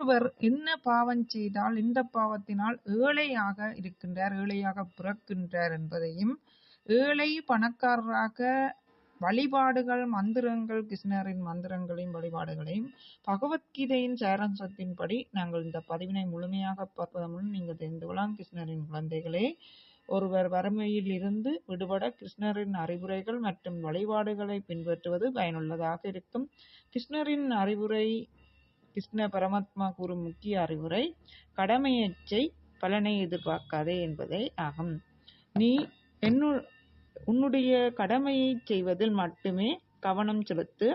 ஒருவர் என்ன பாவம் செய்தால் இந்த பாவத்தினால் ஏழையாக இருக்கின்றார் ஏழையாக பிறக்கின்றார் என்பதையும் ஏழை பணக்காரராக வழிபாடுகள் மந்திரங்கள் கிருஷ்ணரின் மந்திரங்களையும் வழிபாடுகளையும் பகவத்கீதையின் சாராம்சத்தின்படி நாங்கள் இந்த பதிவினை முழுமையாக பார்ப்பதன் மூலம் நீங்கள் தெரிந்து கொள்ளலாம். கிருஷ்ணரின் குழந்தைகளே ஒருவர் வறுமையில் இருந்து விடுபட கிருஷ்ணரின் அறிவுரைகள் மற்றும் வழிபாடுகளை பின்பற்றுவது பயனுள்ளதாக இருக்கும். கிருஷ்ணரின் அறிவுரை கிருஷ்ண பரமாத்மா கூறும் முக்கிய அறிவுரை கடமையச்சை பலனை எதிர்பார்க்காதே என்பதே ஆகும். நீ என்னு உன்னுடைய கடமையை செய்வதில் மட்டுமே கவனம் செலுத்து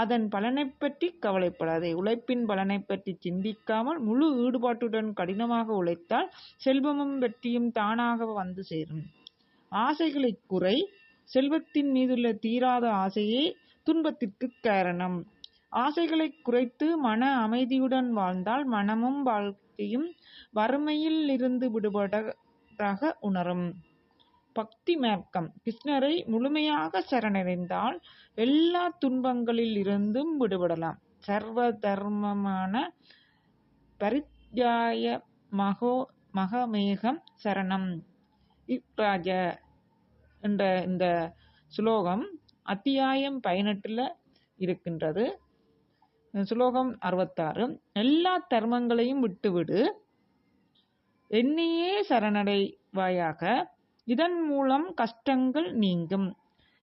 அதன் பலனை பற்றி கவலைப்படாதே. உழைப்பின் பலனை பற்றி சிந்திக்காமல் முழு ஈடுபாட்டுடன் கடினமாக உழைத்தால் செல்வமும் வெற்றியும் தானாக வந்து சேரும். ஆசைகளை குறை செல்வத்தின் மீதுள்ள தீராத ஆசையே துன்பத்திற்கு காரணம். ஆசைகளை குறைத்து மன அமைதியுடன் வாழ்ந்தால் மனமும் வாழ்க்கையும் வறுமையில் இருந்து விடுபடாக உணரும். பக்தி மார்க்கம் கிருஷ்ணரை முழுமையாக சரணடைந்தால் எல்லா துன்பங்களில் இருந்தும் விடுபடலாம். சர்வ தர்மமான பரித்யாய மகோ மகமேகம் சரணம். இராஜ என்ற இந்த சுலோகம் அத்தியாயம் பதினெட்டுல இருக்கின்றது. சுலோகம் அறுபத்தாறு. எல்லா தர்மங்களையும் விட்டுவிடு. என்னையே சரணடைவாயாக. இதன் மூலம் கஷ்டங்கள் நீங்கும்.